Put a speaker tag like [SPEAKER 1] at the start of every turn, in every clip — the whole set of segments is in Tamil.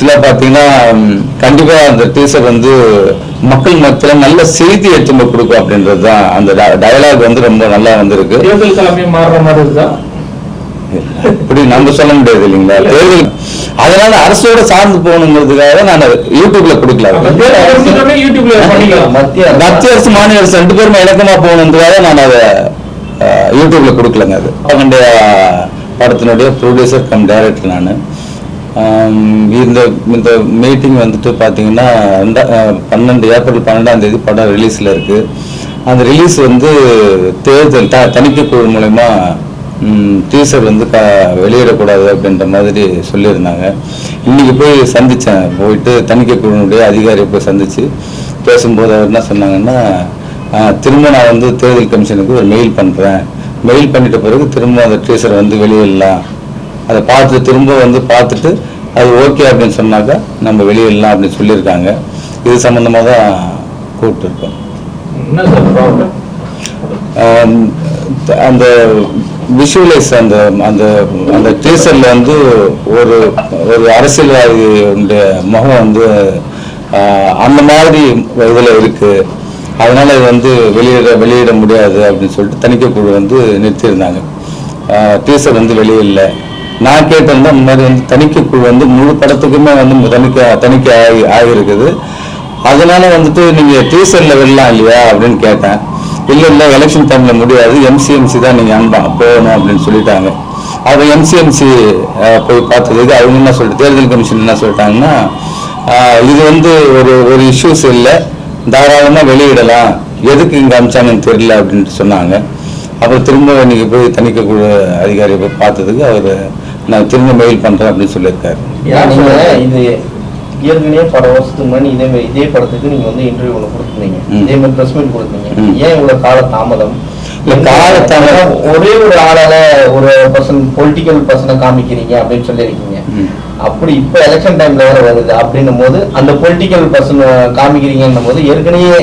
[SPEAKER 1] ஆக்சுவலாக பார்த்தீங்கன்னா கண்டிப்பாக அந்த டீசர் வந்து மக்கள் மத்தியில் நல்ல செய்தி எடுத்துட்டு கொடுக்கும் அப்படின்றது தான். அந்த டயலாக் வந்து ரொம்ப நல்லா வந்திருக்கு.
[SPEAKER 2] தேர்தல் தலைமை மாறுற மாதிரி இருக்கா?
[SPEAKER 1] இப்படி நம்ம சொல்ல முடியாது இல்லைங்களா? தேர்தல் அதனால அரசோட சார்ந்து போகணுங்கிறதுக்காக நான் அதை யூடியூப்ல கொடுக்கல
[SPEAKER 3] மத்திய
[SPEAKER 1] மத்திய அரசு மாநில அரசு ரெண்டு பேருமே இணக்கமா போகணுன்றதுக்காக நான் அதை யூடியூப்ல கொடுக்கலங்க அது. அவங்களுடைய படத்தினுடைய ப்ரொடியூசர் கம் டைரக்டர் நான். இந்த இந்த மீட்டிங் வந்துட்டு பார்த்தீங்கன்னா ரெண்டா பன்னெண்டு ஏப்ரல் பன்னெண்டாம் தேதி படம் ரிலீஸில் இருக்கு. அந்த ரிலீஸ் வந்து தேர்தல் த தணிக்கை குழு மூலயமா டீசர் வந்து க வெளியிடக்கூடாது அப்படின்ற மாதிரி சொல்லியிருந்தாங்க. இன்னைக்கு போய் சந்தித்தேன் போயிட்டு தணிக்கை குழுனுடைய அதிகாரியை போய் சந்திச்சு பேசும்போது அவர் என்ன சொன்னாங்கன்னா திரும்ப நான் வந்து தேர்தல் கமிஷனுக்கு ஒரு மெயில் பண்ணுறேன் மெயில் பண்ணிட்ட பிறகு திரும்ப அந்த டீசர் வந்து வெளியிடலாம். அதை பார்த்து திரும்ப வந்து பார்த்துட்டு அது ஓகே அப்படின்னு சொன்னாக்கா நம்ம வெளியிடலாம் அப்படின்னு சொல்லியிருக்காங்க. இது சம்மந்தமாக தான் கூப்பிட்டுருக்கோம். அந்த விஷுவலைஸ் அந்த அந்த அந்த டீசர்ல வந்து ஒரு ஒரு அரசியல்வாதியுடைய முகம் வந்து அந்த மாதிரி இதுல இருக்கு. அதனால இது வந்து வெளியிட வெளியிட முடியாது அப்படின்னு சொல்லிட்டு தணிக்கை குழு வந்து நிறுத்தியிருந்தாங்க. டீசர் வந்து வெளியிடல நான் கேட்டிருந்தேன் இந்த மாதிரி வந்து தணிக்கை குழு வந்து முழு படத்துக்குமே வந்து தணிக்கை தணிக்கை ஆகி ஆகியிருக்குது அதனால வந்துட்டு நீங்கள் டீசரில் விடலாம் இல்லையா அப்படின்னு கேட்டேன். இல்லை இல்லை எலெக்ஷன் டைமில் முடியாது. எம்சிஎம்சி தான் நீங்கள் அன்பா போகணும் அப்படின்னு சொல்லிட்டாங்க. அது எம்சிஎம்சி போய் பார்த்ததுக்கு அவங்க என்ன சொல்லிட்டு தேர்தல் கமிஷன் என்ன சொல்லிட்டாங்கன்னா இது வந்து ஒரு ஒரு இஷ்யூஸ் இல்லை. தாராளமாக வெளியிடலாம். எதுக்கு இங்கே அமிச்சாங்கன்னு தெரியல அப்படின்ட்டு சொன்னாங்க. அப்புறம் திரும்ப இன்னைக்கு போய் தணிக்கை குழு அதிகாரியை போய் பார்த்ததுக்கு அவர் நான் திரும்ப மெயில் பண்றேன் அப்படின்னு சொல்லியிருக்காரு.
[SPEAKER 3] இது ஏற்கனவே பல வருஷத்துக்கு முன்னாடி இதே மாதிரி இதே படத்துக்கு நீங்க வந்து இன்டர்வியூ ஒன்று கொடுத்துருந்தீங்க. இதே மாதிரி ப்ரெஸ் மீட் கொடுத்தீங்க. ஏன் இவ்வளவு கால தாமதம்
[SPEAKER 1] இல்ல, கால தாமதம்.
[SPEAKER 3] ஒரே ஒரு ஆளால ஒரு பர்சன் பொலிட்டிக்கல் பர்சனை காமிக்கிறீங்க அப்படின்னு சொல்லியிருக்கீங்க. அப்படி இப்ப எலெக்ஷன் டைம்ல வேற வருது. அப்படின்னும் போது அந்த பொலிட்டிக்கல் பர்சன் காமிக்கிறீங்கன்னும் போது ஏற்கனவே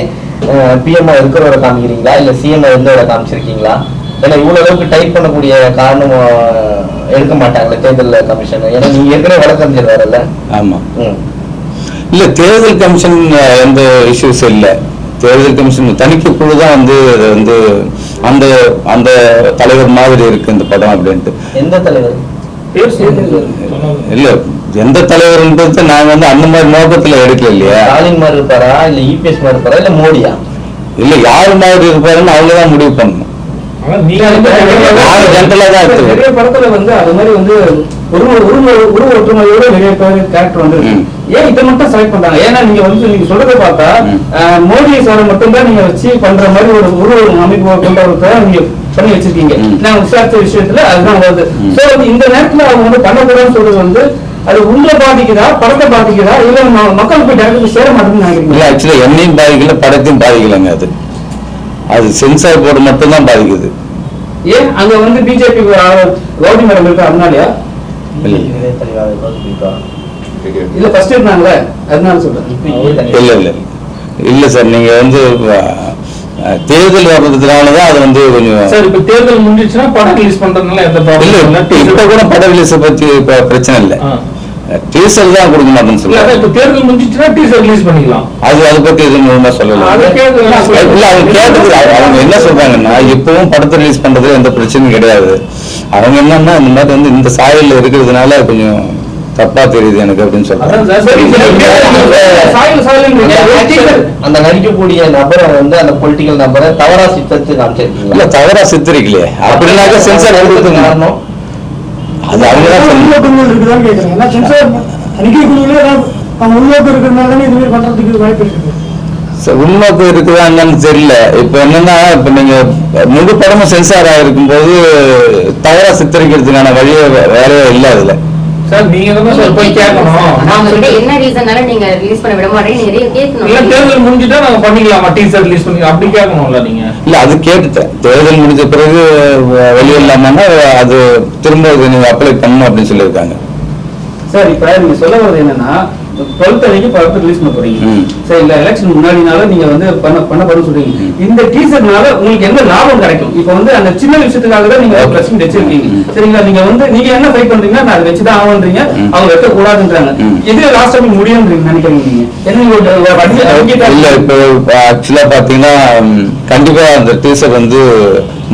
[SPEAKER 3] பிஎம்ஆ இருக்கிறவரை காமிக்கிறீங்களா? இல்ல சிஎம் இருந்தவரை காமிச்சிருக்கீங்களா? ஏன்னா இவ்வளவு அளவுக்கு டைப் பண்ணக்கூடிய காரணம் எடுக்க மாட்டாங்களே தேர்தல் கமிஷன் ஏன்னா நீங்க ஏற்கனவே வழக்கறிஞர் வரல
[SPEAKER 1] ஆமா.
[SPEAKER 3] ம்.
[SPEAKER 1] இல்ல தேர்தல் கமிஷன் எந்த இஷ்யூஸ் இல்ல. தேர்தல் கமிஷன் தணிக்கை குழு தான் வந்து அது வந்து அந்த அந்த தலைவர் மாதிரி இருக்கு இந்த படம் அப்படின்ட்டு.
[SPEAKER 3] எந்த தலைவர்?
[SPEAKER 1] இல்ல எந்த தலைவர்ன்றது நான் வந்து அந்த மாதிரி நோக்கத்துல எடுக்கல இல்லையா?
[SPEAKER 3] ஸ்டாலின் மாதிரி இருப்பாரா? இல்ல இபிஎஸ் மாதிரி இருப்பாரா? இல்ல மோடியா?
[SPEAKER 1] இல்ல யாரு மாதிரி இருப்பாருன்னு அவங்க தான் முடிவு பண்ணணும்.
[SPEAKER 4] நிறைய படத்துல வந்து அது மாதிரி வந்து ஒரு உருவ உருவ ஒற்றுமையோட நிறைய பேர் கேரக்டர் வந்து. ஏன் இதை மட்டும் செலக்ட் பண்றாங்க? ஏன்னா நீங்க வந்து நீங்க சொல்றதை பார்த்தா மோடி சாரை மட்டும் தான் நீங்க வச்சு பண்ற மாதிரி ஒரு உருவ அமைப்பு கொண்ட ஒருத்தரை நீங்க பண்ணி வச்சிருக்கீங்க. நான் விசாரிச்ச விஷயத்துல அதுதான் வருது. சோ இந்த நேரத்துல அவங்க வந்து பண்ணக்கூடாதுன்னு சொல்றது வந்து அது உங்களை பாதிக்குதா? படத்தை பாதிக்குதா? இல்ல ம- மக்கள் போய் டேரக்ட் சேர நினைக்கிறீங்க
[SPEAKER 1] ஆக்சுவலா என்னையும் பாதிக்கல படத்தையும் பாதிக்கலைங்க அது. அது சென்சார் போர்டு மட்டும்தான் பாதிக்குது.
[SPEAKER 4] ஏன்? அங்க வந்து பிஜேபி கௌரி மேடம் இருக்கு அதனாலயா
[SPEAKER 1] இல்ல.
[SPEAKER 4] இல்ல ஃபர்ஸ்ட் இருந்தாங்களே? அதனால சொல்றேன்.
[SPEAKER 1] இல்ல இல்ல. இல்ல சார் நீங்க வந்து தேர்தல் வர்றதுனால தான் அது வந்து கொஞ்சம்
[SPEAKER 2] சார் இப்ப தேர்தல் முடிஞ்சிச்சுன்னா படம் ரிலீஸ் பண்றதுனால எந்த
[SPEAKER 1] இல்ல
[SPEAKER 2] ப்ராப்ளம்
[SPEAKER 1] இப்ப கூட பட ரிலீஸ் பத்தி இப்ப பிரச்சனை இல்ல. டீசல் தான் கொடுக்க மாட்டேன்னு
[SPEAKER 2] இல்ல
[SPEAKER 1] சொல்லுவாங்க
[SPEAKER 2] இப்ப தேர்தல் முடிஞ்சிச்சுன்னா டீசர் ரிலீஸ் பண்ணிக்கலாம்.
[SPEAKER 1] அது அதை பத்தி எதுவும் ஒழுங்கா சொல்லல. இல்ல அவங்க கேட்டது அவங்க என்ன சொல்றாங்கன்னா இப்பவும் படத்தை ரிலீஸ் பண்றதுல எந்த பிரச்சனையும் கிடையாது. அவங்க என்னன்னா இந்த மாதிரி வந்து இந்த சாயல்ல இருக்கிறதுனால கொஞ்சம் தப்பா தெரியுது எனக்கு அப்படின்னு சொல்றாங்க.
[SPEAKER 3] அந்த நடிக்க- அந்த நடிக்கக்கூடிய நபரை வந்து அந்த பொலிட்டிக்கல் நபரை தவறா சித்தத்து
[SPEAKER 1] இல்ல
[SPEAKER 3] காமிச்சிருக்கீங்களா
[SPEAKER 1] தவறா சித்தரிக்கலையே. அப்படின்னாக்க சென்சார் கொடுத்துங்க
[SPEAKER 3] காரணம்
[SPEAKER 1] அது அவங்க தான்.
[SPEAKER 5] உள்நோக்கங்கள் இருக்குதான்னு கேக்குறேன் ஏன்னா சென்சார் தணிக்கை குழுவிலே அவங்க உள்நோக்கம் இருக்கிறதுனால தானே இதுமாதிரி பண்றதுக்கு வாய்ப்பு இருக்குது.
[SPEAKER 1] சரி, உள்நோக்கம் இருக்குதா என்னன்னு தெரியல. இப்ப என்னன்னா இப்ப நீங்க முழு படமும் சென்சார் ஆகிருக்கும் போது தவறா சித்தரிக்கிறதுக்கான வழியே வேலையே இல்ல அதுல.
[SPEAKER 2] சார் நீங்க தான் சார் போய் கேட்கணும்.
[SPEAKER 6] கிட்ட என்ன ரீசன்னால நீங்க ரிலீஸ் பண்ண விட மாட்டேங்க நிறைய
[SPEAKER 2] இல்ல
[SPEAKER 6] கேட்கணும்.
[SPEAKER 2] தேர்தல் முடிஞ்சிட்டா நாங்க பண்ணிக்கலாமா? டீசர் ரிலீஸ் பண்ணி அப்படி கேட்கணும்ல நீங்க.
[SPEAKER 1] இல்ல அது கேட்டுட்டேன். தேர்தல் முடிஞ்ச பிறகு வ- வெளியிடலாமான்னா அது திரும்ப நீங்க அப்ளை பண்ணணும் அப்படின்னு சொல்லியிருக்காங்க.
[SPEAKER 4] சார் இப்ப நீங்க சொல்ல வர்றது என்னன்னா டுவெல்த் அன்னைக்கு படத்தை ரிலீஸ் பண்ண போறீங்க. சரி இல்ல எலெக்ஷன் முன்னாடினால நீங்க வந்து பண்ண பண்ண சொல்றீங்க. இந்த டீசர்னால உங்களுக்கு என்ன லாபம் கிடைக்கும்? இப்போ வந்து அந்த சின்ன விஷயத்துக்காக தான் நீங்க மீட் வச்சிருக்கீங்க. சரிங்களா? நீங்க வந்து நீங்க என்ன ஃபைட் பண்றீங்கன்னா நான் அதை வச்சுதான் ஆகுன்றீங்க. அவங்க வைக்க கூடாதுன்றாங்க. இது லாஸ்ட் டைம் முடியும்ன்றீங்க நினைக்கிறீங்க நீங்க?
[SPEAKER 1] இல்ல இப்போ ஆக்சுவலா பாத்தீங்கன்னா கண்டிப்பா அந்த டீசர் வந்து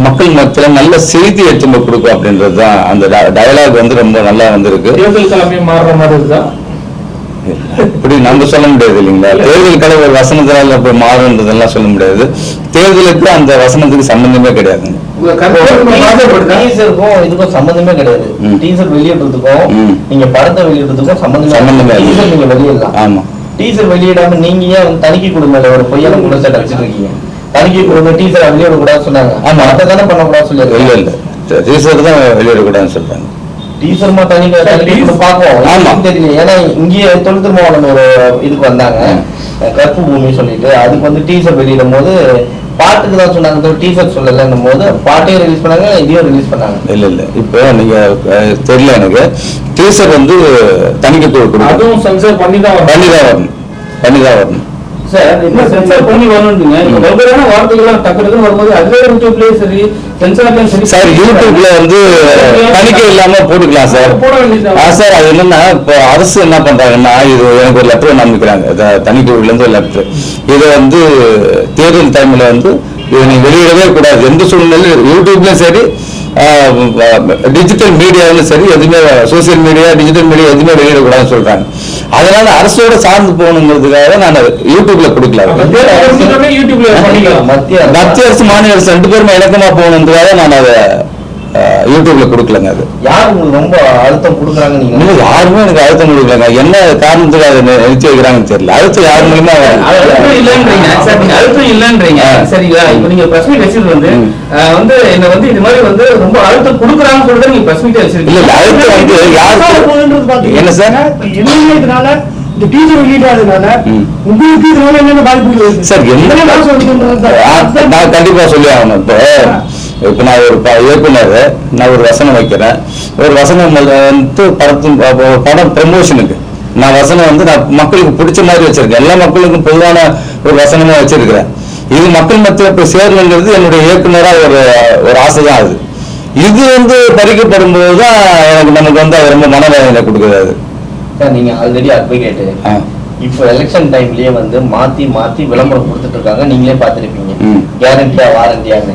[SPEAKER 1] மக்கள் மத்தியில நல்ல செய்தி எடுத்து கொடுக்கும் அப்படின்றது தான் அந்த டயலாக் வந்து ரொம்ப நல்லா வந்திருக்கு.
[SPEAKER 2] தேர்தல் கிழமை மாறுற மாதிரி இருக்குதா?
[SPEAKER 1] இப்படி நம்ம சொல்ல முடியாது இல்லைங்களா? தேர்தல் கலவை ஒரு வசனத்தினால போய் மாறுன்றதெல்லாம் சொல்ல முடியாது. தேர்தலுக்கு அந்த வசனத்துக்கு சம்பந்தமே கிடையாதுங்க
[SPEAKER 3] இதுக்கும் சம்பந்தமே கிடையாது.
[SPEAKER 1] ம்.
[SPEAKER 3] டீசர் வெளியிடுறதுக்கும். நீங்க படத்தை வெளியிடுறதுக்கும் சம்பந்தமே
[SPEAKER 1] சம்பந்தமே இல்லை.
[SPEAKER 3] டீசர் நீங்க வெளியிடலாம்.
[SPEAKER 1] ஆமா.
[SPEAKER 3] டீசர் வெளியிடாம நீங்க ஏன் வந்து தணிக்கை குழுமல ஒரு பொய்யான குற்றச்சாட்டு வச்சுட்டு இருக்கீங்க. தணிக்கை குழும டீசர் வெளியிட கூடாது சொன்னாங்க.
[SPEAKER 1] ஆமா.
[SPEAKER 3] அதை தானே பண்ணக்கூடாது
[SPEAKER 1] இல்ல
[SPEAKER 3] சொல்லி
[SPEAKER 1] இல்ல டீசர் தான் வெளியிடக்கூடாதுன்னு சொல்றாங்க.
[SPEAKER 3] டீசர் மா தணிக்கை தணிக்கை குழு பார்ப்போம் தெரியல ஏன்னா இங்கே தொழில் திருமாவளவன் ஒரு இதுக்கு வந்தாங்க. கற்பு பூமி சொல்லிட்டு. அதுக்கு வந்து டீசர் வெளியிடும் போது பாட்டுக்கு தான் சொன்னாங்க. டீசர் சொல்லலன்னும் போது பாட்டையும் ரிலீஸ் பண்ணாங்க இதையும் ரிலீஸ் பண்ணாங்க.
[SPEAKER 1] இல்ல இல்ல. இப்போ நீங்க தெரியல எனக்கு. டீசர் வந்து கொடுக்கும்.
[SPEAKER 2] அதுவும் சென்சர் பண்ணி தான் வரணும்.
[SPEAKER 1] பண்ணிதான் வரணும். பண்ணிதான் வரணும்.
[SPEAKER 4] சார் இந்த சென்சார் பண்ணி
[SPEAKER 1] ம்.
[SPEAKER 4] வெவ்வேறான வார்த்தைகள்லாம் டக்கு டக்குன்னு வரும்போது அதுவே யூடியூப்லயும் சரி சென்சார்லயும் சரி.
[SPEAKER 1] சார் யூடியூப்ல வந்து தணிக்கை இல்லாம போட்டுக்கலாம் சார்.
[SPEAKER 4] போட வேண்டியது
[SPEAKER 1] சார் அது என்னன்னா இப்போ அரசு என்ன பண்றாங்கன்னா இது எனக்கு ஒரு லெட்டர் நம்பிக்கிறாங்க தணிக்கைல இருந்து ஒரு லெட்டர் இதை வந்து தேர்தல் டைம்ல வந்து இதை நீ வெளியிடவே கூடாது. எந்த சூழ்நிலையும் யூடியூப்லயும் சரி டிஜிட்டல் மீடியாவிலும் சரி எதுவுமே சோசியல் மீடியா டிஜிட்டல் மீடியா எதுவுமே வெளியிடக்கூடாதுன்னு சொல்றாங்க. அதனால அரசோட சார்ந்து போகணுங்கிறதுக்காக நான் யூடியூப்ல கொடுக்கல.
[SPEAKER 3] மத்திய அரசு-
[SPEAKER 1] மாநில அரசு ரெண்டு பேருமே இணக்கமா போகணுன்றதுக்காக நான் அதை யூடியூப்ல கொடுக்கலங்க அது.
[SPEAKER 3] யார் உங்களுக்கு ரொம்ப அழுத்தம் கொடுக்குறாங்க நீங்க?
[SPEAKER 1] யாருமே எனக்கு அழுத்தம் கொடுக்கலங்க. என்ன காரணத்துக்கு அதை நிறுத்தி வைக்கிறாங்கன்னு தெரியல. அழுத்தம் யார் மூலியமா
[SPEAKER 4] அழுத்தம் இல்லன்றீங்க. சார் நீங்க அழுத்தம் இல்லன்றீங்க. சரிங்களா இப்ப நீங்க பிரஸ் மீட் வச்சிருது வந்து வந்து என்ன வந்து இது மாதிரி வந்து ரொம்ப அழுத்தம் கொடுக்குறாங்கன்னு சொல்லிட்டு நீங்க
[SPEAKER 1] இல்ல
[SPEAKER 4] வச்சிருக்கீங்க.
[SPEAKER 1] இல்ல அழுத்தம் வந்து யாருக்கு என்ன சார்?
[SPEAKER 5] என்னென்ன இதனால இந்த டீச்சர் வெளியிடாதனால. உங்களுக்கு இதனால என்னென்ன வருது?
[SPEAKER 1] சார், என்ன-.
[SPEAKER 5] நான்
[SPEAKER 1] கண்டிப்பா சொல்லி ஆகணும் இப்போ. இப்போ நான் ஒரு இயக்குனர் நான் ஒரு வசனம் வைக்கிறேன். ஒரு வசனம் வந்து படத்தின் படம் ப்ரமோஷனுக்கு நான் வசனம் வந்து நான் மக்களுக்கு பிடிச்ச மாதிரி வச்சிருக்கேன். எல்லா மக்களுக்கும் பொதுவான ஒரு வசனமா வச்சிருக்கிறேன். இது மக்கள் மத்தியில் போய் சேரணுங்கிறது என்னுடைய இயக்குனரா ஒரு ஒரு ஆசை தான் அது. இது வந்து பறிக்கப்படும் போது தான் எனக்கு நமக்கு வந்து அது ரொம்ப மனவேதனை கொடுக்குது அது.
[SPEAKER 3] சார் நீங்க ஆல்ரெடி அட்வொகேட்
[SPEAKER 1] ஆ.
[SPEAKER 3] இப்போ எலெக்ஷன் டைம்லயே வந்து மாத்தி மாத்தி விளம்பரம் கொடுத்துட்டு இருக்காங்க. நீங்களே பார்த்திருப்பீங்க. கேரண்டியா வாரண்டியான்னு.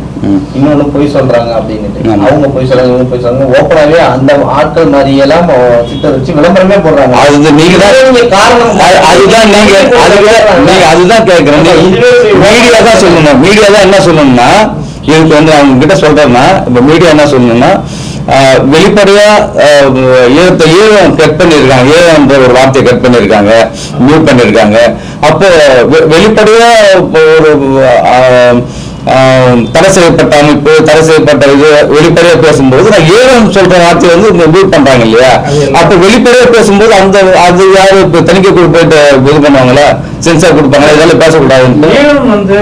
[SPEAKER 3] இன்னொன்னு பொய் சொல்றாங்க அப்படின்னுட்டு.
[SPEAKER 1] ஆமா.
[SPEAKER 3] அவங்க பொய் சொல்றாங்க இவங்க பொய் சொல்றாங்க. ஓப்பனாவே அந்த ஆட்கள் மாதிரி எல்லாம் சித்தரிச்சு விளம்பரமே போடுறாங்க.
[SPEAKER 1] அது நீங்க தான்
[SPEAKER 3] காரணம்
[SPEAKER 1] அது- அதுதான் நீங்க அதுதான் கேக்குறேன். மீடியா தான் சொல்லணும். மீடியா தான் என்ன சொல்லணும்னா இதுக்கு வந்து அவங்க கிட்ட சொல்றேன்னா இப்ப மீடியா என்ன சொல்லணும்னா வெளிப்படையா ஆஹ், ஈழத்தை ஈழம் கட் பண்ணியிருக்காங்க ஈழம்ன்ற ஒரு வார்த்தையை கட் பண்ணியிருக்காங்க மியூட் பண்ணியிருக்காங்க அப்போ வெ- வெளிப்படையா இப்போ ஒரு தடை செய்யப்பட்ட அமைப்பு தடை செய்யப்பட்ட இது வெளிப்படையா பேசும்போது நான் ஈழம் சொல்ற வார்த்தையை வந்து மியூட் பண்றாங்க இல்லையா? அப்ப வெளிப்படையா பேசும்போது அந்த அது யாரு இப்ப தணிக்கை குழு போயிட்டு இது பண்ணுவாங்களா? சென்சார் கொடுப்பாங்களா? இதெல்லாம் பேசக்கூடாதுன்னு
[SPEAKER 4] ஈழம் வந்து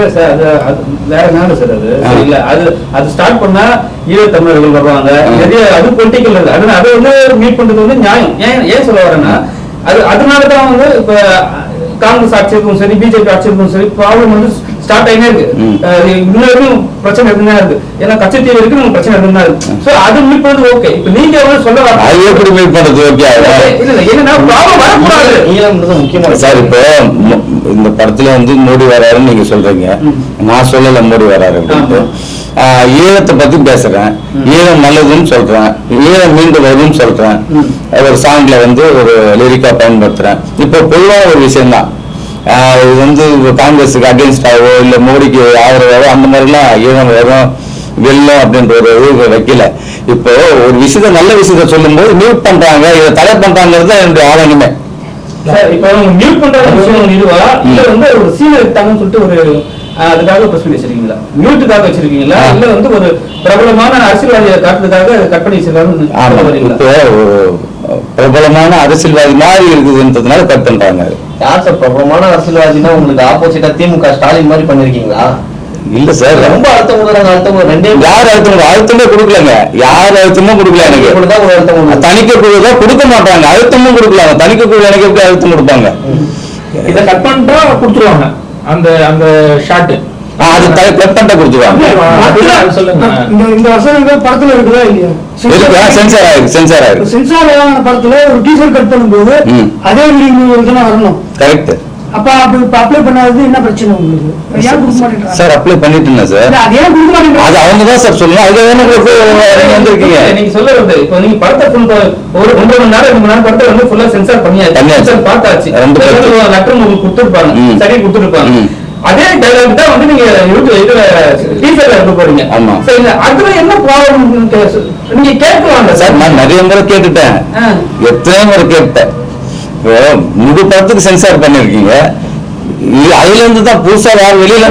[SPEAKER 4] வேற நாடு சார் அது. இல்ல அது அது ஸ்டார்ட் பண்ணா ஈழத் தமிழர்கள் வருவாங்க. நிறைய அது பொலிட்டிக்கல் அது அது வந்து மீட் பண்றது வந்து நியாயம். ஏன் ஏன் சொல்ல வரேன்னா அது அதனால தான் வந்து இப்ப காங்கிரஸ் ஆட்சி இருக்கும் சரி பிஜேபி ஆட்சி இருக்கும் சரி ப்ராப்ளம் வந்து ஸ்டார்ட் ஆகினே இருக்கு. இன்ன வரைக்கும் பிரச்சனை இருந்துதான் இருக்கு. ஏன்னா கட்சி தீவு இருக்கு நமக்கு பிரச்சனை இருந்தா இருக்கு. சோ அது மீட் பண்றது ஓகே இப்ப நீங்க வந்து சொல்ல வர
[SPEAKER 1] அது எப்படி மீட் பண்றது ஓகே
[SPEAKER 4] இல்ல இல்ல என்னன்னா ப்ராப்ளம் வரக்கூடாது.
[SPEAKER 3] முக்கியமான
[SPEAKER 1] சார் இப்போ இந்த படத்துல வந்து மோடி வராருன்னு நீங்க சொல்றீங்க. நான் சொல்லல மோடி வராரு ஈழத்தை பத்தி பேசுறேன். ஈழம் நல்லதுன்னு சொல்றேன். ஈழம் மீண்டு வருதுன்னு சொல்றேன். ஒரு சாங்ல வந்து ஒரு லிரிக்கா பயன்படுத்துறேன். இப்போ பொதுவான ஒரு விஷயம் தான் இது வந்து காங்கிரஸுக்கு அகேன்ஸ்டாவோ இல்ல மோடிக்கு ஆதரவாவோ அந்த மாதிரிலாம் ஈழம் வரும் வெல்லும் அப்படின்ற ஒரு இது வைக்கல. இப்போ ஒரு விஷயத்த நல்ல விஷயத்த சொல்லும்போது மியூட் பண்றாங்க. இதை தடை பண்றாங்கிறது தான் என்னுடைய
[SPEAKER 4] சார் இப்ப மியூட் பண்ற விஷயம் இதுவா? இல்ல வந்து ஒரு சீன் எடுத்தாங்கன்னு சொல்லிட்டு ஒரு அதுக்காக பிரஸ் பண்ணி வச்சிருக்கீங்களா? மியூட்டுக்காக வச்சிருக்கீங்களா. இல்ல வந்து ஒரு பிரபலமான அரசியல்வாதியை காட்டுறதுக்காக கட் பண்ணி
[SPEAKER 1] ஒரு பிரபலமான அரசியல்வாதி மாதிரி இருக்குதுன்றதுனால கட் பண்றாங்க.
[SPEAKER 3] யார் சார் பிரபலமான அரசியல்வாதினா உங்களுக்கு ஆப்போசிட்டா திமுக ஸ்டாலின் மாதிரி பண்ணிருக்கீங்களா?
[SPEAKER 1] இல்ல சார்.
[SPEAKER 3] ரொம்ப அழுத்தம் கொடுக்குறாங்க அழுத்தம். ரெண்டே
[SPEAKER 1] யார் அழுத்தம் அழுத்தமே கொடுக்கலங்க. யார் அழுத்தமும் கொடுக்கல எனக்கு. தணிக்கை குழு தான் கொடுக்க மாட்டாங்க. அழுத்தமும் கொடுக்கலாங்க தணிக்கை குழு எனக்கு எப்படி அழுத்தம் கொடுப்பாங்க?
[SPEAKER 2] இதை கட் பண்ணிட்டா கொடுத்துருவாங்க. அந்த அந்த ஷாட்
[SPEAKER 1] அது கட் பண்ணிட்டா கொடுத்துருவாங்க.
[SPEAKER 2] சொல்லுங்க.
[SPEAKER 5] இந்த வசனங்கள் படத்துல இருக்குதா இல்லையா?
[SPEAKER 1] சென்சார் ஆயிருக்கு சென்சார் ஆயிருக்கு.
[SPEAKER 5] சென்சார் படத்துல ஒரு டீசர் கட் பண்ணும்போது. அதே தான் வரணும்.
[SPEAKER 1] கரெக்ட்
[SPEAKER 5] அப்ப அப்ப இப்ப அப்ளை பண்ணாதது என்ன பிரச்சனை உங்களுக்கு? ஏன் கொடுக்க மாட்டேங்கிறாங்க
[SPEAKER 1] சார் அப்ளை பண்ணிட்டேன் சார்.
[SPEAKER 5] இல்ல, அது ஏன் கொடுக்க
[SPEAKER 1] அது அவங்க தான் சார் சொல்லணும். அதுக்கு தானே உங்களுக்கு நீங்க வந்திருக்கீங்க?
[SPEAKER 4] நீங்க சொல்ல வருது இப்போ நீங்க படத்தை ப- ஒரு ஒன்றரை மணி நேரம் ரெண்டு மணி நேரம் படத்தை வந்து ஃபுல்லா சென்சார் பண்ணியாச்சு. சென்சார் பார்த்தாச்சு.
[SPEAKER 1] ரெண்டு.
[SPEAKER 4] லெட்டர் உங்களுக்கு கொடுத்துருப்பாங்க. சரி கொடுத்துருப்பாங்க. அதே டைலாக் தான் வந்து நீங்க யூடியூப் இதுல டீசர்ல இருக்க போறீங்க.
[SPEAKER 1] ஆமா.
[SPEAKER 4] சரிங்களா அதுல என்ன ப்ராப்ளம் நீங்க கேட்கலாம்ல
[SPEAKER 1] சார். நான் நிறைய முறை கேட்டுட்டேன்.
[SPEAKER 4] ஆ.
[SPEAKER 1] எத்தனை முறை கேட்டேன் இப்போ முழு படத்துக்கு சென்சார் பண்ணிருக்கீங்க. அதுல இருந்து தான் புதுசா வேற வெளியில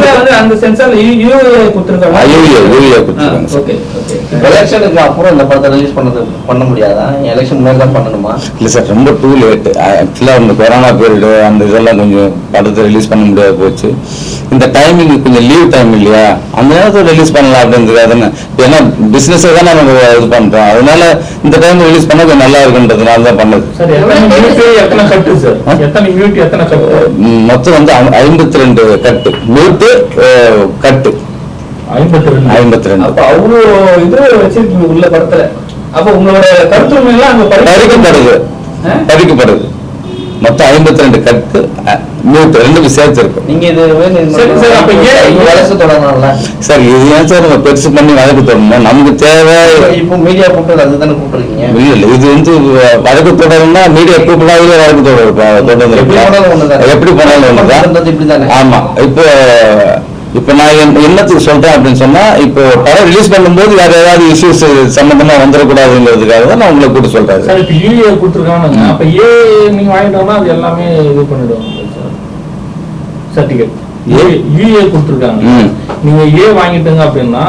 [SPEAKER 3] எலெக்ஷனுக்கு அப்புறம் இந்த படத்தை ரிலீஸ் பண்ணது பண்ண முடியாதா? எலெக்ஷன் முன்னாடி தான் பண்ணணுமா?
[SPEAKER 1] இல்ல சார் ரொம்ப டூ லேட் ஆக்சுவலாக இந்த கொரோனா பீரியடு அந்த இதெல்லாம் கொஞ்சம் படத்தை ரிலீஸ் பண்ண முடியாது போச்சு. இந்த டைமிங் கொஞ்சம் லீவ் டைம் இல்லையா? அந்த நேரத்தில் ரிலீஸ் பண்ணலாம் அப்படின்றது தானே ஏன்னா பிஸ்னஸை தானே நம்ம இது பண்றோம். அதனால இந்த டைம் ரிலீஸ் பண்ணா கொஞ்சம் நல்லா இருக்குன்றதுனால தான் பண்ணது.
[SPEAKER 2] சார் எத்தனை மினிட் எத்தனை கட்டு சார்?
[SPEAKER 1] ஆ?
[SPEAKER 2] எத்தனை மினிட் எத்தனை கட்டு
[SPEAKER 1] ம், மொத்தம் வந்து ஐம்பத்தி ரெண்டு கட்டு மியூட்டு கட்டு
[SPEAKER 2] ஐம்பத்தி ரெண்டு
[SPEAKER 1] ஐம்பத்தி ரெண்டு
[SPEAKER 4] அப்ப அவ்வளோ இது வச்சிருக்கீங்க உள்ள படத்துல. அப்ப உங்களோட கருத்துரிமை எல்லாம் அங்க
[SPEAKER 1] பறிக்கப்படுது.
[SPEAKER 4] ஆ?
[SPEAKER 1] பறிக்கப்படுது. மொத்தம் ஐம்பத்தி ரெண்டு கட்டு மியூட் ரெண்டுக்கும் சேர்த்து இருக்கு
[SPEAKER 3] நீங்க இது வேணும்
[SPEAKER 2] சரி,
[SPEAKER 1] இது ஏன் சார் நம்ம பெருசு பண்ணி வழக்கு தொடரணும் நமக்கு தேவை
[SPEAKER 3] இப்போ மீடியா கூப்பிட்டு அதுதானே கூப்பிட்டுருக்கீங்க
[SPEAKER 1] இல்ல இல்ல இது வந்து வழக்கு தொடரணும்னா மீடியா கூப்பிடாதே வழக்கு தொடர் தொடர்ந்து
[SPEAKER 3] எப்படி போனாலும் ஒண்ணுதானே.
[SPEAKER 1] ஆமா இப்போ இப்போ நான் என் என்னத்துக்கு சொல்றேன் அப்படின்னு சொன்னா இப்போ படம் ரிலீஸ் பண்ணும்போது வேற ஏதாவது இஷ்யூஸ் சம்பந்தமா வந்துடக்கூடாதுங்கிறதுக்காக தான் நான் உங்களை கூட்டு சொல்றேன்.
[SPEAKER 2] சார் இப்ப யூஏ கொடுத்துருக்காங்க அப்ப ஏ நீங்க வாங்கிட்டோம்னா அது எல்லாமே இது பண்ணிடுவாங்க. சார் சர்டிபிகேட் யூஏ கொடுத்துருக்காங்க. நீங்க ஏ வாங்கிட்டீங்க அப்படின்னா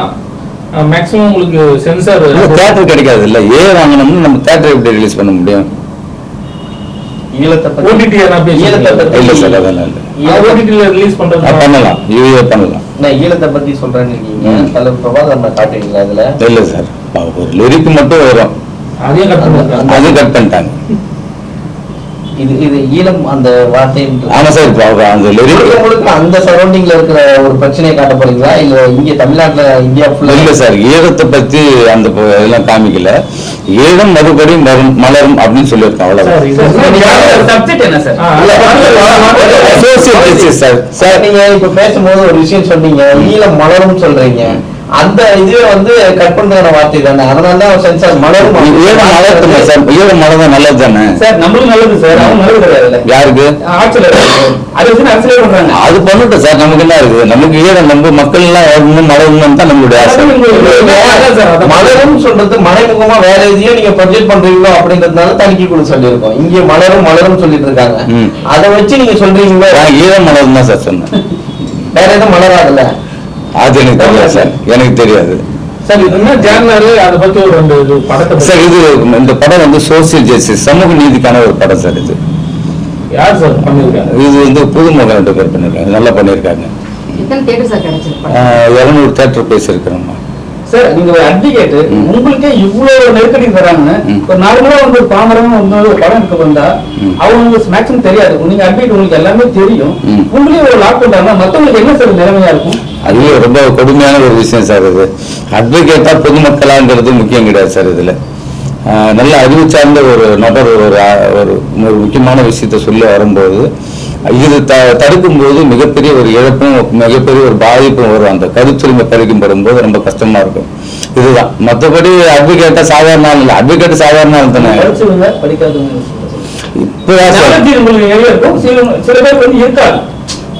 [SPEAKER 2] மேக்ஸிமம் உங்களுக்கு சென்சார்
[SPEAKER 1] தேட்டர் கிடைக்காது. இல்ல ஏ வாங்கினோம்னா நம்ம தேட்டர் எப்படி ரிலீஸ் பண்ண முடியும்?
[SPEAKER 3] ஈழத்தை பத்தி
[SPEAKER 2] ஓடிடி எதனா
[SPEAKER 3] ஈழத்தை பத்தி
[SPEAKER 1] இல்ல சார் அதெல்லாம் இல்ல.
[SPEAKER 3] ஈழத்தை-
[SPEAKER 2] ஓடிடில ரிலீஸ்
[SPEAKER 1] ஆ,
[SPEAKER 2] பண்றது
[SPEAKER 1] பண்ணலாம். யூஏ பண்ணலாம்.
[SPEAKER 3] நான் ஈழத்தை பத்தி சொல்றேன்னு காட்டுவீங்களா இதுல?
[SPEAKER 1] இல்ல சார் ஒரு லிரிக் மட்டும் வரும்.
[SPEAKER 2] அதையும் கட்
[SPEAKER 1] பண்ணிட்டாங்க.
[SPEAKER 3] இது இது ஈழம் அந்த வார்த்தை
[SPEAKER 1] ஆமா சார் அந்த லிரிக்
[SPEAKER 3] அந்த சரௌண்டிங்ல இருக்கிற ஒரு பிரச்சனையை காட்ட போறீங்களா இல்ல இங்க தமிழ்நாட்டுல இந்தியா ஃபுல்லா
[SPEAKER 1] இல்ல சார் ஈழத்தை பத்தி அந்த இதெல்லாம் காமிக்கல. ஈழம் மறுபடியும் மரும் மலரும் அப்படின்னு சொல்லியிருக்கேன் justice சார்
[SPEAKER 3] சார் நீங்க இப்ப பேசும்போது ஒரு விஷயம் சொன்னீங்க ஈழம் மலரும் சொல்றீங்க. அந்த இதுவே வந்து கட் பண்றதான வார்த்தை தானே. அதனால தான் சென்சார் மலரும்
[SPEAKER 1] ஈழம் மலர்த்துங்க சார்? ஈழம் மலர் நல்லது தானே
[SPEAKER 4] சார் நம்மளும் நல்லது சார். அவங்க நல்லது கிடையாதுல்ல
[SPEAKER 1] யாருக்கு?
[SPEAKER 4] ஆட்சியில் அது வச்சு அரசியலே பண்றாங்க.
[SPEAKER 1] அது பண்ணட்டும் சார். நமக்கு என்ன இருக்குது? நமக்கு ஈழம் நம்ம மக்கள் எல்லாம் வரணும் மலரணும் தான் நம்மளுடைய ஆசை.
[SPEAKER 3] மலரும் சொல்றது மறைமுகமா வேற எதையும் நீங்க ப்ரொஜெக்ட் பண்றீங்களோ அப்படின்றதுனால தணிக்கை குழு சொல்லியிருக்கோம். இங்க மலரும் மலரும் சொல்லிட்டு இருக்காங்க. அதை வச்சு நீங்க சொல்றீங்களோ?
[SPEAKER 1] ஈழம் மலரும் தான் சார் சொன்னேன்.
[SPEAKER 3] வேற எதுவும் மலராதுல்ல.
[SPEAKER 1] அது எனக்கு தெரியாது சார். எனக்கு தெரியாது.
[SPEAKER 2] சார் இது என்ன ஜேர்னல் அதை பத்தி ஒரு ரெண்டு இது படத்தை பத்தி-
[SPEAKER 1] சார் இது இந்த படம் வந்து சோசியல் ஜஸ்டிஸ் சமூக நீதிக்கான ஒரு படம் சார் இது.
[SPEAKER 2] யார் சார் பண்ணிருக்காங்க
[SPEAKER 1] இது வந்து புதுமுகம் ரெண்டு பேர் பண்ணிருக்காங்க நல்லா பண்ணியிருக்காங்க. இரநூறு தேட்டர் பேசியிருக்கிறோம்மா.
[SPEAKER 4] சார் நீங்க ஒரு அட்வொகேட். உங்களுக்கே இவ்வளவு நெருக்கடி தராங்க
[SPEAKER 1] ம்.
[SPEAKER 4] ஒரு நார்மலா வந்து ஒரு பாமரமா வந்து ஒரு படம் எடுக்க வந்தா
[SPEAKER 1] ம்.
[SPEAKER 4] அவங்க மேக்ஸிமம் தெரியாது. நீங்க அட்வொகேட் உங்களுக்கு எல்லாமே தெரியும்.
[SPEAKER 1] ம்.
[SPEAKER 4] உங்களே ஒரு லாக் பண்றாங்க மத்தவங்களுக்கு என்ன சார் நிலைமையா இருக்கும்?
[SPEAKER 1] அது ரொம்ப கொடுமையான ஒரு விஷயம் சார் இது அட்வொகேட்டா பொதுமக்களாங்கிறது முக்கியம் கிடையாது சார் இதுல. நல்ல அறிவு சார்ந்த ஒரு நபர் ஒரு ஒரு முக்கியமான விஷயத்த சொல்ல வரும்போது இது த தடுக்கும் போது மிகப்பெரிய ஒரு இழப்பும் மிகப்பெரிய ஒரு பாதிப்பும் வரும். அந்த கருத்துரிமை பறிக்கப்படும் போது ரொம்ப கஷ்டமா இருக்கும். இதுதான். மற்றபடி அட்வொகேட்டா சாதாரண ஆள் இல்லை அட்வொகேட் சாதாரண ஆள் தானே. இப்பதான் சார்.
[SPEAKER 4] இருக்கும். சில பேர் வந்து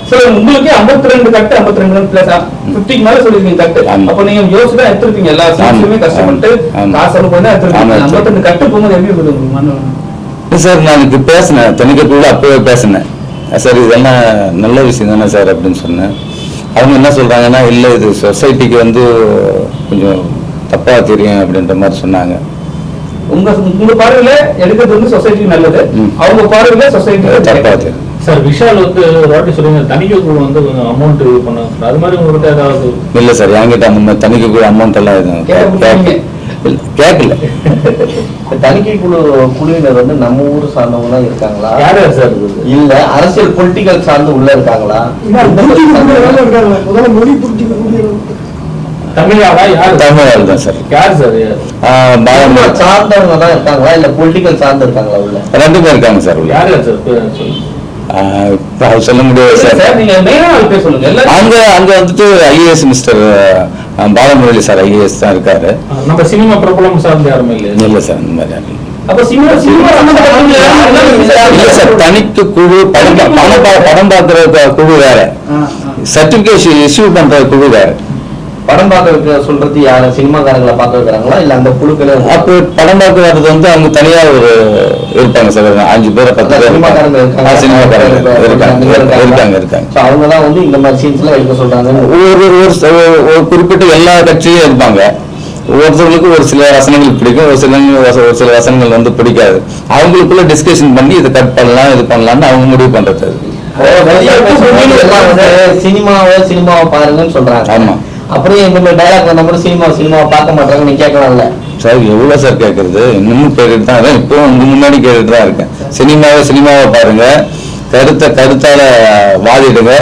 [SPEAKER 4] சில உங்களுக்கே 52 ரெண்டு கட்டு 52 ரெண்டு பிளஸ் பிப்டிக்கு மேல சொல்லிருக்கீங்க கட்டு. அப்ப நீங்க யோசிச்சு தான் எடுத்திருப்பீங்க. எல்லா சீட்ஸுமே கஷ்டப்பட்டு. காசு தான்
[SPEAKER 1] ஆமா,
[SPEAKER 4] எடுத்திருப்பீங்க.
[SPEAKER 1] சரி.
[SPEAKER 4] 52 கட்டு போகும்போது எப்படி இருக்குது
[SPEAKER 1] சார் நான் இதுக்கு பேசினேன். தணிக்கைக்குள்ள அப்பவே பேசினேன். சார் இதெல்லாம் நல்ல விஷயம் தானே சார் அப்படின்னு சொன்னேன். அவங்க என்ன சொல்றாங்கன்னா இல்லை இது சொசைட்டிக்கு வந்து கொஞ்சம் தப்பா தெரியும் அப்படின்ற மாதிரி சொன்னாங்க.
[SPEAKER 4] உங்க உங்க பார்வையில எடுக்கிறது வந்து சொசைட்டிக்கு நல்லது. அவங்க பார்வையில சொசைட்டி
[SPEAKER 1] தப்பா தெரியும்.
[SPEAKER 2] சார் விஷால் வந்து ஒரு வாட்டி சொல்லுங்க. தணிக்கை குழு வந்து கொஞ்சம் அமௌண்ட் இது பண்ணாங்க அது மாதிரி உங்ககிட்ட ஏதாவது
[SPEAKER 1] இல்லை சார் என்கிட்ட அந்த மாதிரி தணிக்கை கூட அமௌண்ட் எல்லாம் எதுவும்
[SPEAKER 3] கேட்க
[SPEAKER 1] கேட்கல.
[SPEAKER 3] தணிக்கை குழு குழுவினர் வந்து நம்ம ஊர் சார்ந்தவங்க தான் இருக்காங்களா?
[SPEAKER 2] யார் யார் சார்
[SPEAKER 3] இல்ல அரசியல் பொலிட்டிக்கல் சார்ந்து உள்ள இருக்காங்களா.
[SPEAKER 2] தமிழாவா யார்?
[SPEAKER 1] தமிழ் தான் சார்.
[SPEAKER 2] யார் சார்
[SPEAKER 3] சார்ந்தவங்க தான் இருக்காங்களா? இல்ல பொலிட்டிக்கல் சார்ந்து இருக்காங்களா உள்ள?
[SPEAKER 1] ரெண்டு பேர் இருக்காங்க சார்
[SPEAKER 2] யார் சார்?
[SPEAKER 1] சொல்ல முடியாது சார்.
[SPEAKER 4] சார்
[SPEAKER 1] அங்க அங்க வந்துட்டு IAS mister Balamurali sir IAS தான் இருக்காரு.
[SPEAKER 2] நம்ம சினிமா பிரபலம் சார்ந்த யாருமே இல்லையா
[SPEAKER 1] இல்ல சார் அந்த மாதிரி இல்ல. இல்ல சார் தனிக்கு குழு படம் படம் படம் பார்க்கற குழு வேற. சர்டிபிகேஷன் இஷ்யூ பண்ற குழு வேற.
[SPEAKER 3] படம் பார்க்கறதுக்கு சொல்றது யாரு? சினிமாக்காரங்களை பார்க்க வைக்கிறாங்களா இல்ல அந்த குழுக்களே
[SPEAKER 1] அப்போ படம் பார்க்க வர்றது வந்து அவங்க தனியா ஒரு இருப்பாங்க சார். அஞ்சு பேர் பத்து
[SPEAKER 3] சினிமாக்காரங்க
[SPEAKER 1] இருப்பாங்க ஆ, சினிமாக்காரங்க. இருக்காங்க. இருக்காங்க. இருக்காங்க
[SPEAKER 3] So அவங்க தான் வந்து இந்த மாதிரி சீன்ஸ் எல்லாம் எடுக்க சொல்றாங்க.
[SPEAKER 1] ஒரு ஒரு குறிப்பிட்ட எல்லா கட்சியும் இருப்பாங்க. ஒருத்தவங்களுக்கு ஒரு சில வசனங்கள் பிடிக்கும். ஒரு சில ஒரு சில வசனங்கள் வந்து பிடிக்காது. அவங்களுக்குள்ள டிஸ்கஷன் பண்ணி இதை கட் பண்ணலாம் இது பண்ணலாம்னு அவங்க முடிவு பண்றது.
[SPEAKER 3] சினிமாவை சினிமாவை பாருங்கன்னு சொல்றாங்க.
[SPEAKER 1] ஆமா.
[SPEAKER 3] அப்படியே இந்த மாதிரி டைலாக் வந்த மாதிரி சினிமா சினிமாவை பார்க்க மாட்டாங்க நீ கேட்கலாம்ல.
[SPEAKER 1] சார் எவ்வளவு சார் கேட்கறது? இன்னமும் கேட்டுட்டு தான் இருக்கேன். இப்போ முன்னாடி கேட்டுட்டு தான் இருக்கேன். சினிமாவை சினிமாவை பாருங்க. கருத்தை கருத்தால வாதிடுங்க.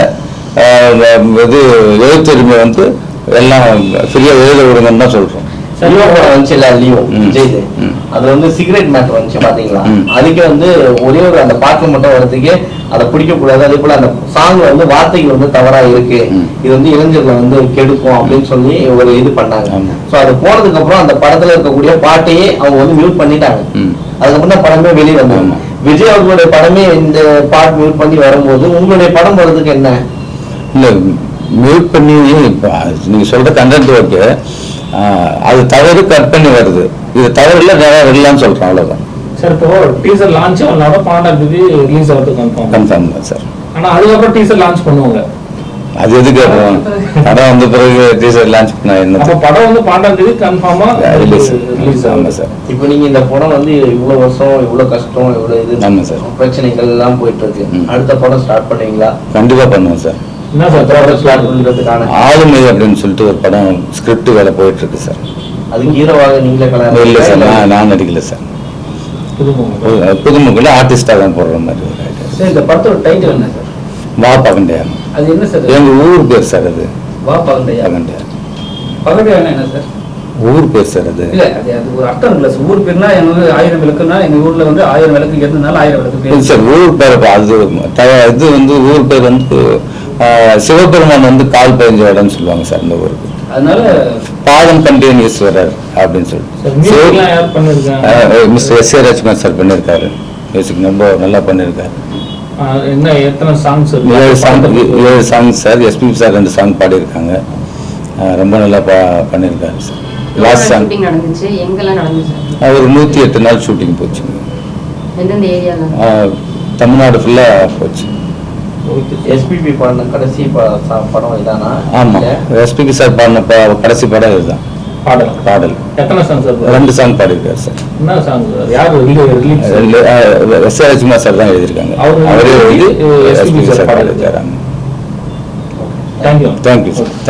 [SPEAKER 1] இது எழுத்துரிமை வந்து எல்லாம் ஃப்ரீயா எழுத விடுங்கன்னு தான் சொல்றோம்.
[SPEAKER 3] லியோ படம் வந்துச்சுல லியோ
[SPEAKER 1] ம்.
[SPEAKER 3] விஜய். அது வந்து சிகரெட் மேட்டர் வந்துச்சு பாத்தீங்களா. அதுக்கே வந்து ஒரே ஒரு அந்த பாட்டு மட்டும் வரதுக்கே அதை பிடிக்க கூடாது அதே போல அந்த சாங்ல வந்து வார்த்தைகள் வந்து தவறா இருக்கு. இது வந்து இளைஞர்களை வந்து கெடுக்கும் அப்படின்னு சொல்லி ஒரு இது பண்ணாங்க. சோ அது போனதுக்கு அப்புறம் அந்த படத்துல இருக்கக்கூடிய பாட்டையே அவங்க வந்து மியூட் பண்ணிட்டாங்க. அதுக்கப்புறம் தான் படமே வெளியே வந்தாங்க. விஜய் அவர்களுடைய படமே இந்த பாட் மியூட் பண்ணி வரும்போது உங்களுடைய படம் வர்றதுக்கு என்ன
[SPEAKER 1] இல்ல மியூட் பண்ணி நீங்க சொல்ற கண்டென்ட் ஓகே அது தவறு கட் பண்ணி வருது. இது தவறு இல்லை தவறு இல்லைன்னு சொல்றேன் அவ்வளவுதான்.
[SPEAKER 2] சார் இப்போ டீசர் லான்ச் ஆனாலும் பன்னெண்டாம் தேதி ரிலீஸ் ஆகிறது கன்ஃபார்ம்
[SPEAKER 1] கன்ஃபார்ம் தான் சார்.
[SPEAKER 2] ஆனா அதுக்கப்புறம் டீசர் லான்ச் பண்ணுவாங்க.
[SPEAKER 1] அது எதுக்கு அப்புறம் படம் வந்த பிறகு டீசர் லான்ச் பண்ண என்ன?
[SPEAKER 2] அப்ப படம் வந்து பன்னெண்டாம் தேதி கன்ஃபார்மா
[SPEAKER 1] ரிலீஸ்
[SPEAKER 2] ரிலீஸ் ஆகும்
[SPEAKER 1] சார்.
[SPEAKER 3] இப்போ நீங்க இந்த படம் வந்து இவ்வளவு வருஷம் இவ்வளவு கஷ்டம் இவ்வளவு இது
[SPEAKER 1] ஆமா சார்.
[SPEAKER 3] பிரச்சனைகள் எல்லாம் போயிட்டு இருக்கு. அடுத்த படம் ஸ்டார்ட் பண்ணுவீங்களா?
[SPEAKER 1] கண்டிப்பா பண்ணுவோம் சார்.
[SPEAKER 2] என்ன சார்
[SPEAKER 3] படம் ஸ்டார்ட் பண்றதுக்கான
[SPEAKER 1] ஆளுமை அப்படின்னு சொல்லிட்டு ஒரு படம் ஸ்கிரிப்ட் வேலை போயிட்டு இருக்கு சார்.
[SPEAKER 3] அதுக்கு ஹீரோவாக நீங்களே
[SPEAKER 1] இல்ல சார் நான் நான் நடிக்கல சார். புதுமுகல ஆர்டிஸ்டா தான் போடுற மாதிரி.
[SPEAKER 4] சார். இந்த படத்தோட டைட்டில் என்ன சார்?
[SPEAKER 1] வா பகண்டையா
[SPEAKER 4] அது என்ன சார்?
[SPEAKER 1] எங்க ஊர் பேர் சார் அது.
[SPEAKER 4] வா பகண்டையா?
[SPEAKER 1] பகண்டையா
[SPEAKER 4] பகண்டையானா என்ன சார்?
[SPEAKER 1] ஊர் பேர் சார் அது.
[SPEAKER 4] இல்ல அது அது ஒரு அர்த்தம் சார். ஊர் பேர்னா ஊர்ல ஆயிரம் விளக்குன்னா எங்க ஊர்ல வந்து ஆயிரம் விளக்கு இருந்ததுனால ஆயிரம் விளக்கு
[SPEAKER 1] சார் ஊர் பேர் அது இது வந்து ஊர் பேர் வந்து சிவபெருமான் வந்து கால் பதிஞ்ச இடம்னு சொல்லுவாங்க சார் இந்த ஊருக்கு.
[SPEAKER 4] அதனால
[SPEAKER 1] பாதம் கண்டேன் ஈஸ்வரர் அப்படின்னு
[SPEAKER 2] சார்
[SPEAKER 1] சொல்லி
[SPEAKER 2] மியூசிக்லாம் யார் பண்ணிருக்காங்க?
[SPEAKER 1] Mister S A Rajkumar sir பண்ணியிருக்காரு மியூசிக் ரொம்ப நல்லா பண்ணியிருக்காரு
[SPEAKER 2] ஆஹ் என்ன எத்தனை சாங்ஸ்
[SPEAKER 1] ஏழு சாங் ஏழு song sir. S P sir ரெண்டு சாங் பாடியிருக்காங்க. ரொம்ப நல்லா பா பண்ணியிருக்காரு சார். லாஸ்ட் சாங் ஒரு நூற்றி எட்டு நாள் ஷூட்டிங் போச்சுங்க தமிழ்நாடு ஃபுல்லாக போச்சு.
[SPEAKER 3] எஸ்பிபி பாடின கடைசி படம் இதானா?
[SPEAKER 1] ஆமாம்? எஸ்பிபி சார் பாடின கடைசி படம் இதுதான்.
[SPEAKER 2] பாடல்.
[SPEAKER 1] பாடல்.
[SPEAKER 2] எத்தனை சாங் சார்
[SPEAKER 1] ரெண்டு சாங் பாடியிருக்காரு சார்.
[SPEAKER 2] என்ன சாங் சார்? யார்
[SPEAKER 1] எஸ் ஏ ராஜ்குமார் சார் தான் எழுதியிருக்காங்க.
[SPEAKER 2] அவரு
[SPEAKER 1] எழுதி, எஸ்பிபி சார்
[SPEAKER 2] சார்
[SPEAKER 1] பாடியிருக்காரு.
[SPEAKER 2] Thank you
[SPEAKER 1] thank you sir